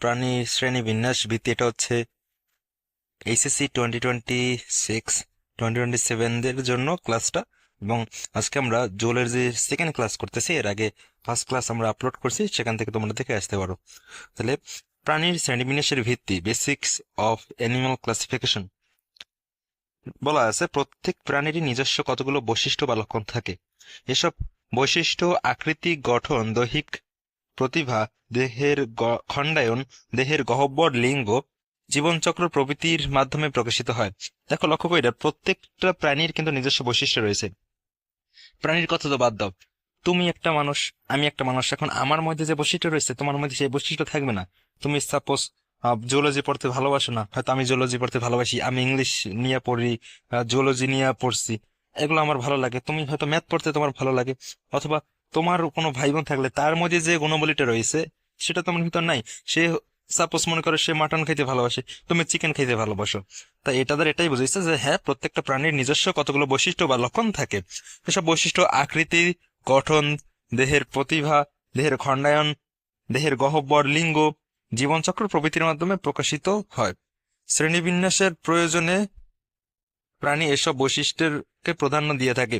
প্রাণী শ্রেণি বিন্যাস ভিত্তি এটা হচ্ছে H S C twenty twenty six twenty twenty সেভেনদের জন্য ক্লাসটা এবং আজকে আমরা জোলের যে সেকেন্ড ক্লাস করতেছি। এর আগে ফার্স্ট ক্লাস আমরা আপলোড করছি, সেখান থেকে তোমরা দেখে আসতে পারো। তাহলে প্রাণীর শ্রেণীবিন্যাসের ভিত্তি বেসিক্স অফ অ্যানিমাল ক্লাসিফিকেশন বলা আছে, প্রত্যেক প্রাণীরই নিজস্ব কতগুলো বৈশিষ্ট্য বা লক্ষণ থাকে। এসব বৈশিষ্ট্য, আকৃতি, গঠন, দৈহিক প্রতিভা দেহের খণ্ডায়ন, দেহের গহ্বর লিঙ্গ, জীবনচক্র প্রভৃতির মাধ্যমে প্রকাশিত হয়। দেখো, লক্ষ্য করি প্রত্যেকটা প্রাণীর কিন্তু নিজস্ব বৈশিষ্ট্য রয়েছে। প্রাণীর কথা তো বাদ দাও। তুমি একটা মানুষ, আমি একটা মানুষ, এখন আমার মধ্যে যে বৈশিষ্ট্য রয়েছে, তোমার মধ্যে সেই বৈশিষ্ট্য থাকবে না। তুমি সাপোজ জুলজি পড়তে ভালোবাসো না, হয়তো আমি জুলজি পড়তে ভালোবাসি, আমি ইংলিশ নিয়ে পড়ি জুলজি নিয়ে পড়ছি, এগুলো আমার ভালো লাগে। তুমি হয়তো ম্যাথ পড়তে তোমার ভালো লাগে, অথবা তোমার কোনো ভাই বোন থাকলে তার মধ্যে যে গুণবলীটা রয়েছে সেটা তোমার ভিতর নাই। সে সাপোজ মনে করো সে মাটন খাইতে ভালোবাসে, তুমি চিকেন খাইতে ভালোবাসো। তা এটা এটাই বুঝেছে যে হ্যাঁ প্রত্যেকটা প্রাণীর নিজস্ব কতগুলো বৈশিষ্ট্য বা লক্ষণ থাকে। এসব বৈশিষ্ট্য আকৃতি, গঠন, দেহের প্রতিভা, দেহের খণ্ডায়ন, দেহের গহ্বর, লিঙ্গ, জীবনচক্র প্রভৃতির মাধ্যমে প্রকাশিত হয়। শ্রেণীবিন্যাসের প্রয়োজনে প্রাণী এসব বৈশিষ্ট্যের কে প্রাধান্য দিয়ে থাকে।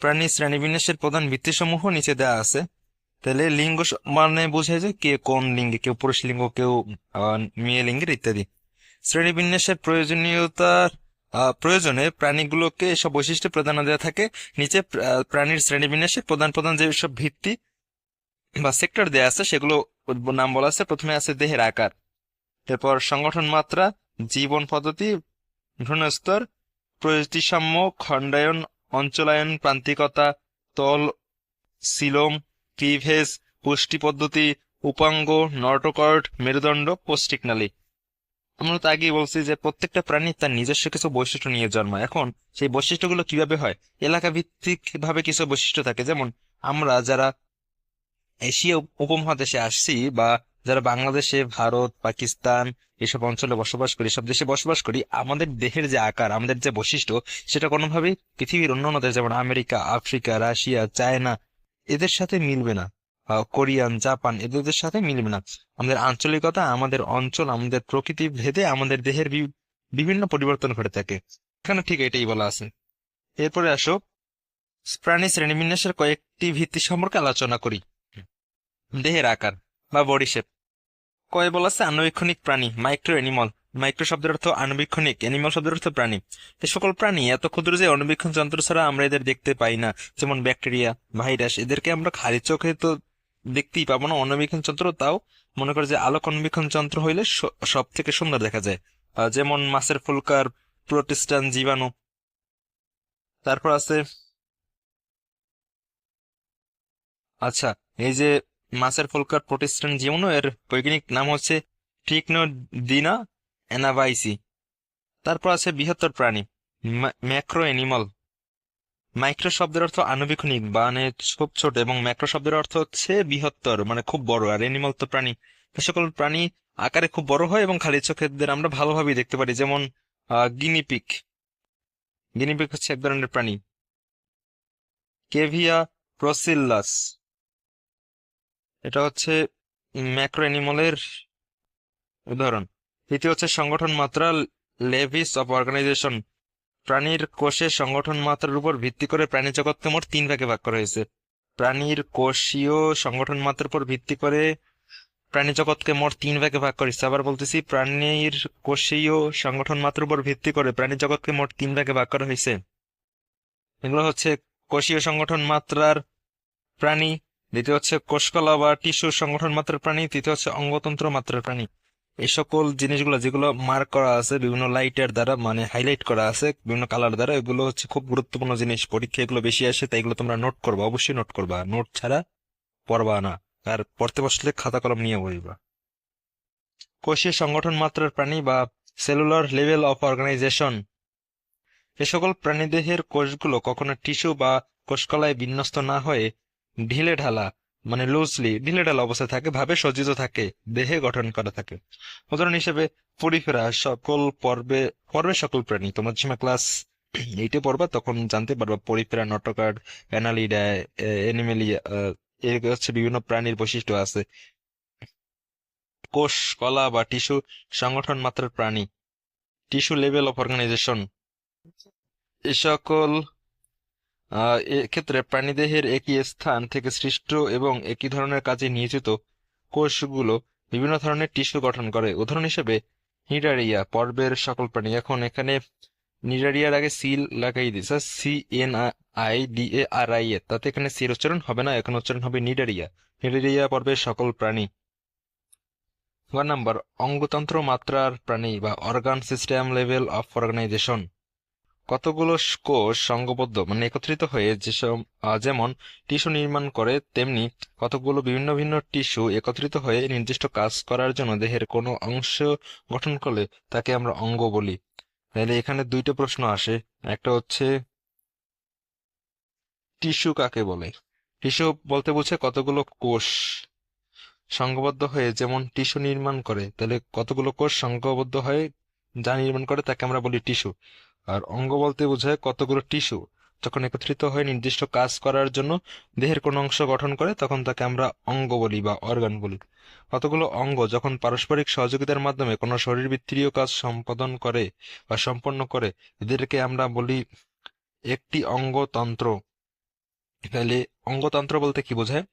প্রাণী শ্রেণীবিন্যাসের প্রধান ভিত্তিসমূহ নিচে দেওয়া আছে। তাহলে লিঙ্গ মানে বোঝায় যে কে কোন লিঙ্গে, কেউ পুরুষ লিঙ্গ, কেউ মেয়ে লিঙ্গের ইত্যাদি। শ্রেণীবিন্যাসের প্রয়োজনীয়তার প্রয়োজনে প্রাণীগুলোকে এসব বৈশিষ্ট্য প্রাধান্য দেওয়া থাকে। নিচে প্রাণীর শ্রেণীবিন্যাসের প্রধান প্রধান যেসব ভিত্তি বা সেক্টর দেয়া আছে, সেগুলো নাম বলা আছে। প্রথমে আছে দেহের আকার, এরপর সংগঠন মাত্রা, জীবন পদ্ধতি, ভ্রূণস্তর প্রযুক্তিসাম্য খণ্ডায়ন, অঞ্চলায়ন, প্রান্তিকতা, তল সিলোম ক্লিভেজ, পুষ্টি পদ্ধতি, উপাঙ্গ, নর্টোকর্ড, মেরুদণ্ড পোস্টিকনালী আমরা তো আগেই বলছি যে প্রত্যেকটা প্রাণী তার নিজস্ব কিছু বৈশিষ্ট্য নিয়ে জন্মায় এখন সেই বৈশিষ্ট্যগুলো কীভাবে হয়? এলাকা ভিত্তিক ভাবে কিছু বৈশিষ্ট্য থাকে। যেমন আমরা যারা এশিয়া উপমহাদেশে আসছি বা যারা বাংলাদেশে, ভারত, পাকিস্তান এসব অঞ্চলে বসবাস করি সব দেশে বসবাস করি, আমাদের দেহের যে আকার, আমাদের যে বৈশিষ্ট্য, সেটা কোনোভাবেই পৃথিবীর অন্যান্য দেশ, যেমন আমেরিকা, আফ্রিকা, রাশিয়া, চায়না এদের সাথে মিলবে না। কোরিয়ান, জাপান, এদের সাথে মিলবে না। আমাদের আঞ্চলিকতা, আমাদের অঞ্চল, আমাদের প্রকৃতি ভেদে আমাদের দেহের বিভিন্ন পরিবর্তন ঘটে থাকে। এখানে ঠিক এটাই বলা আছে। এরপরে আসো। প্রাণী শ্রেণীবিন্যাসের কয়েকটি ভিত্তি সম্পর্কে আলোচনা করি। দেহের আকার বা বডি শেপ কয় বলা আছে আণুবীক্ষণিক প্রাণী মাইক্রো অ্যানিমাল মাইক্রো শব্দের অর্থ আণুবীক্ষণিক অ্যানিমাল শব্দের অর্থ প্রাণী। এই সকল প্রাণী এত ক্ষুদ্র যে অণুবীক্ষণ যন্ত্র ছাড়া আমরা এদের দেখতে পাই না, যেমন ব্যাকটেরিয়া, ভাইরাস। এদেরকে আমরা খালি চোখে তো দেখতেই পাবো না। অণুবীক্ষণ যন্ত্র তাও মনে করে যে আলোক অণুবীক্ষণ যন্ত্র হইলে সব থেকে সুন্দর দেখা যায়। যেমন মাছের ফুলকার, প্রোটিস্টান, জীবাণু। তারপর আছে আচ্ছা এই যে মাছের ফুলকার, প্রোটিস্টান, জীবাণু, এর বৈজ্ঞানিক নাম হচ্ছে ট্রিকনোডিনা অ্যানাভাইসি তারপর আছে বৃহত্তর প্রাণী ম্যাক্রো অ্যানিমাল মাইক্রো শব্দের অর্থ আণুবীক্ষণিক মানে খুব ছোট এবং ম্যাক্রো শব্দের অর্থ হচ্ছে বৃহত্তর মানে খুব বড়। আর অ্যানিমাল তো প্রাণী। সকল প্রাণী আকারে খুব বড় হয় এবং খালি চোখেদের আমরা ভালোভাবেই দেখতে পারি। যেমন গিনিপিক গিনিপিক হচ্ছে এক ধরনের প্রাণী। কেভিয়া প্রসিল্লাস। এটা হচ্ছে ম্যাক্রো অ্যানিমালের উদাহরণ। তৃতীয় হচ্ছে সংগঠন মাত্রা লেভিস অফ অর্গানাইজেশন। প্রাণীর কোষের সংগঠন মাত্রার উপর ভিত্তি করে প্রাণী জগৎকে মোট তিন ভাগে ভাগ করা হয়েছে। প্রাণীর কোষীয় সংগঠন মাত্রার উপর ভিত্তি করে প্রাণী জগৎকে মোট তিন ভাগে ভাগ করেছে। আবার বলতেছি, প্রাণীর কোষীয় সংগঠন মাত্রার উপর ভিত্তি করে প্রাণী জগৎকে মোট তিন ভাগে ভাগ করা হয়েছে। এগুলো হচ্ছে কোষীয় সংগঠন মাত্রার প্রাণী, দ্বিতীয় হচ্ছে কোষকলা বা টিস্যু সংগঠন মাত্রার প্রাণী, তৃতীয় হচ্ছে অঙ্গতন্ত্র মাত্রার প্রাণী। এই সকল জিনিসগুলো যেগুলো মার্ক করা আছে, বিভিন্ন লাইটের দ্বারা মানে হাইলাইট করা আছে, বিভিন্ন কালার দ্বারা, এগুলো হচ্ছে খুব গুরুত্বপূর্ণ জিনিস। পরীক্ষা এগুলো বেশি আসে, তাই এগুলো তোমরা নোট করবা, অবশ্যই নোট করবা। নোট ছাড়া পড়বা না, আর পড়তে বসলে খাতা কলম নিয়ে বসবা। কোষীয় সংগঠন মাত্রার প্রাণী বা সেলুলার লেভেল অফ অর্গানাইজেশন এ সকল প্রাণীদেহের কোষগুলো কখনো টিস্যু বা কোষকলায় বিন্যস্ত না হয়ে ঢিলে ঢালা মানে লুজলি ঢিলে ঢালা অবস্থায় থাকে, ভাবে সজ্জিত থাকে, দেহে গঠন করা থাকে। উদাহরণ হিসেবে পরিফেরা সকল পর্বে পর্বে সকল প্রাণী, তোমার সময় ক্লাস এইটে পড়বা, তখন জানতে পারবা পরিফেরা নটকার্ড অ্যানালিডা এনিমেলিয়া এর হচ্ছে বিভিন্ন প্রাণীর বৈশিষ্ট্য আছে। কোষ, কলা বা টিস্যু সংগঠন মাত্রার প্রাণী। টিস্যু লেভেল অফ অর্গানাইজেশন এ সকল এক্ষেত্রে প্রাণীদেহের একই স্থান থেকে সৃষ্ট এবং একই ধরনের কাজে নিয়োজিত কোষগুলো বিভিন্ন ধরনের টিস্যু গঠন করে। উদাহরণ হিসেবে, নিডারিয়া পর্বের সকল প্রাণী। এখন এখানে নিডারিয়ার আগে সিল লাগাই দিছে C N I D A R I A তাতে এখানে সির উচ্চারণ হবে না, এখন উচ্চারণ হবে নিডারিয়া। নিডারিয়া পর্বের সকল প্রাণী। ওয়ান নাম্বার, অঙ্গতন্ত্র মাত্রার প্রাণী বা organ system level of organization কতগুলো কোষ সংঘবদ্ধ মানে একত্রিত হয়ে যেসব যেমন টিস্যু নির্মাণ করে, তেমনি কতগুলো বিভিন্ন ভিন্ন টিস্যু একত্রিত হয়ে নির্দিষ্ট কাজ করার জন্য দেহের কোনো অংশ গঠন করলে তাকে আমরা অঙ্গ বলি। তাহলে এখানে দুইটা প্রশ্ন আসে। একটা হচ্ছে, টিস্যু কাকে বলে? টিস্যু বলতে বোঝে কতগুলো কোষ সংঘবদ্ধ হয়ে যেমন টিস্যু নির্মাণ করে, তাহলে কতগুলো কোষ সংঘবদ্ধ হয়ে, যা নির্মাণ করে তাকে আমরা বলি টিস্যু। আর অঙ্গ বলতে বোঝায় কতগুলো টিস্যু। যখন একত্রিত হয়ে নির্দিষ্ট কাজ করার জন্য দেহের কোনো অংশ গঠন করে, তখন তাকে আমরা অঙ্গ বলি বা অর্গান বলি। কতগুলো অঙ্গ যখন পারস্পরিক সহযোগিতার মাধ্যমে কোনো শরীরবৃত্তীয় কাজ সম্পাদন করে বা সম্পন্ন করে, এদেরকে আমরা বলি একটি অঙ্গতন্ত্র। তাহলে অঙ্গতন্ত্র বলতে কি বোঝায়?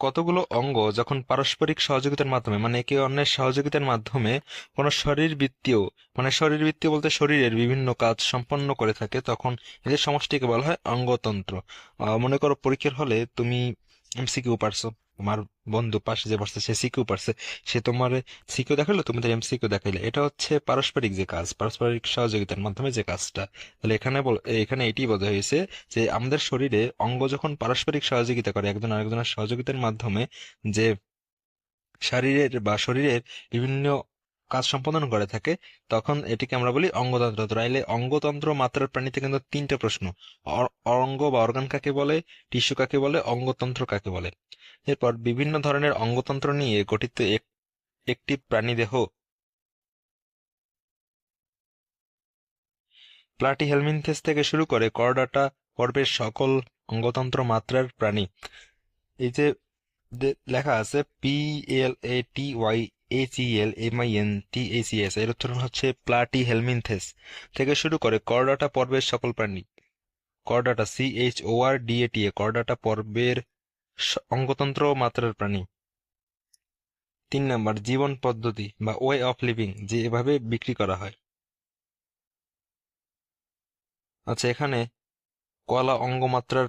কতগুলো অঙ্গ যখন পারস্পরিক সহযোগিতার মাধ্যমে মানে একে অন্যের সহযোগিতার মাধ্যমে কোনো শরীরবৃত্তীয় মানে শরীরবৃত্তীয় বলতে শরীরের বিভিন্ন কাজ সম্পন্ন করে থাকে, তখন এদের সমষ্টিকে বলা হয় অঙ্গতন্ত্র। মনে করো পরীক্ষার হলে তুমি এমসিকিউ পারছ। তোমার বন্ধু পাশে যে বসছে, সে সিকিউ পারছে সে তোমার সিকিউ দেখাল? তুমি তার এমসিকিউ দেখাইলে। এটা হচ্ছে পারস্পরিক যে কাজ, পারস্পরিক সহযোগিতার মাধ্যমে যে কাজটা। তাহলে এখানে এখানে এটি বোঝা হয়েছে যে আমাদের শরীরে অঙ্গ যখন পারস্পরিক সহযোগিতা করে, একজন আরেকজনের সহযোগিতার মাধ্যমে যে শারীরের বা শরীরের বিভিন্ন কাজ সম্পাদন করে থাকে, তখন এটিকে আমরা বলি অঙ্গতন্ত্র। তাইলে অঙ্গতন্ত্র মাত্রার প্রাণীতে কিন্তু তিনটা প্রশ্ন। অঙ্গ বা অর্গান কাকে বলে, টিস্যু কাকে বলে, অঙ্গতন্ত্র কাকে বলে। এরপর বিভিন্ন ধরনের অঙ্গতন্ত্র নিয়ে গঠিত এক- একটি প্লাটি প্লাটিহেলমিনথেস থেকে শুরু করে করডাটা পর্বের সকল অঙ্গতন্ত্র মাত্রার প্রাণী। এই যে লেখা আছে P L A T Y H E L M I N T H S এর উচ্চারণ হচ্ছে প্লাটি হেলমিনথেস থেকে শুরু করে করডাটা পর্বের সকল প্রাণী। Chordata C H O R D A T A Chordata পর্বের অঙ্গতন্ত্র মাত্রার প্রাণী। তিন নাম্বার, জীবন পদ্ধতি বা ওয়ে অফ লিভিং, যে এভাবে বিক্রি করা হয়। আচ্ছা এখানে কলা অঙ্গমাত্রার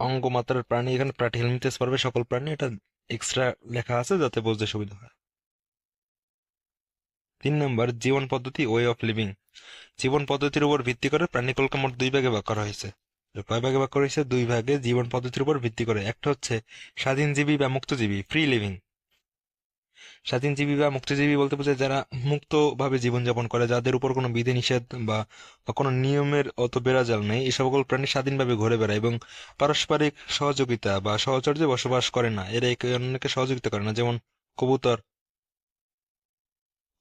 অঙ্গমাত্রার প্রাণী, এখানে প্লাটি হেলমিনথেস পর্বের সকল প্রাণী, এটা এক্সট্রা লেখা আছে যাতে বুঝতে সুবিধা হয়। তিন নম্বর, জীবন পদ্ধতি ওয়ে অফ লিভিং জীবন পদ্ধতির উপর ভিত্তি করে প্রাণীকুলকে মোট দুই ভাগে ভাগ করা হয়েছে। কয় ভাগে ভাগ করা হয়েছে? দুই ভাগে জীবন পদ্ধতির উপর ভিত্তি করে। একটা হচ্ছে স্বাধীনজীবী বা মুক্তজীবী ফ্রি লিভিং স্বাধীনজীবী বা মুক্তজীবী বলতে বোঝায় যারা মুক্তভাবে জীবনযাপন করে, যাদের উপর কোনো বিধি নিষেধ বা কোনো নিয়মের অত বেড়াজাল নেই। এই সকল প্রাণী স্বাধীনভাবে ঘুরে বেড়ায় এবং পারস্পরিক সহযোগিতা বা সহচর্যে বসবাস করে না। এরা একে অন্যকে সহযোগিতা করে না, যেমন কবুতর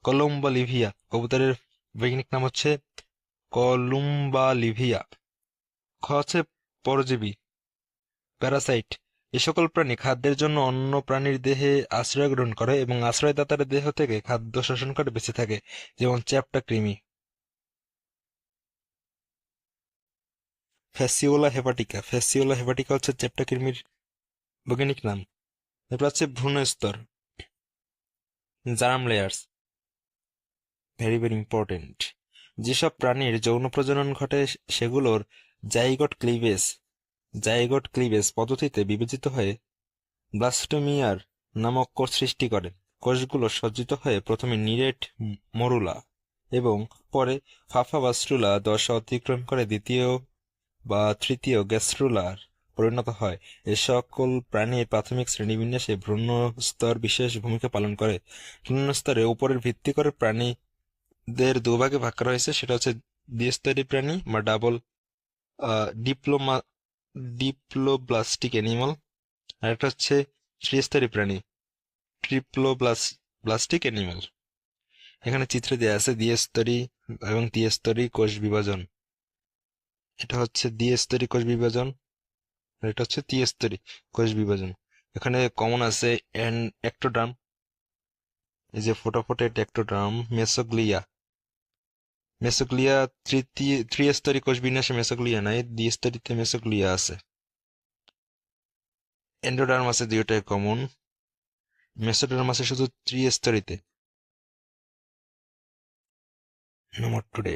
কলম্বা লিভিয়া কবুতরের বৈজ্ঞানিক নাম হচ্ছে কলুম্বা লিভিয়া খ হচ্ছে পরজীবী, প্যারাসাইট। এ সকল প্রাণী খাদ্যের জন্য অন্য প্রাণীর দেহে আশ্রয় গ্রহণ করে এবং আশ্রয়দাতার দেহ থেকে খাদ্য শোষণ করে বেঁচে থাকে, যেমন চ্যাপ্টা কৃমি। ফ্যাসিওলা হেপাটিকা। ফ্যাসিওলা হেপাটিকা হচ্ছে চ্যাপ্টা কৃমির বৈজ্ঞানিক নাম। এরপর হচ্ছে ভ্রূণ স্তর germ layers. Very very important যেসব প্রাণীর যৌন প্রজনন ঘটে সেগুলোর জাইগট ক্লিভেজ জাইগট ক্লিভেজ পদ্ধতিতে বিবেচিত হয়ে ব্লাস্টোমিয়ার নামক কোষ সৃষ্টি করে। কোষগুলো সজ্জিত হয়ে প্রথমে নিরেট মরুলা এবং পরে ফাফা বাস্ট্রুলা দশা অতিক্রম করে দ্বিতীয় বা তৃতীয় গ্যাস্ট্রুলার পরিণত হয়। এ সকল প্রাণীর প্রাথমিক শ্রেণীবিন্যাসে ভ্রূণ স্তর বিশেষ ভূমিকা পালন করে। ভ্রূণ স্তরে উপরের ভিত্তি করে প্রাণীদের দুভাগে ভাগ করা হয়েছে, সেটা হচ্ছে দ্বিস্তরী প্রাণী বা ডাবল ডিপ্লোমা ডিপ্লোব্লাস্টিক অ্যানিমাল আর একটা হচ্ছে ত্রিস্তরী প্রাণী ট্রিপ্লোব্লাস্টিক অ্যানিমাল এখানে চিত্রে দেওয়া আছে দ্বিস্তরী এবং দ্বিস্তরী কোষ বিভাজন। এটা হচ্ছে দ্বিস্তরী কোষ বিভাজন এটা হচ্ছে ত্রিস্তরী কোষ বিভাজন। এখানে কমন আছে অ্যান্ড অ্যাক্টোডার্ম এই যে ফোটাফোটে টেক্টোডার্ম মেসোগ্লিয়া মেসোগ্লিয়া তৃতীয়, ত্রিস্তরী কোষ বিন্যাসে মেসোগ্লিয়া নাই, দ্বিস্তরীতে মেসোগ্লিয়া আছে। এন্ডোডার্ম আছে দুইটাই কমন মেসোডার্ম আছে শুধু ত্রিস্তরীতে। নম্বর টুডে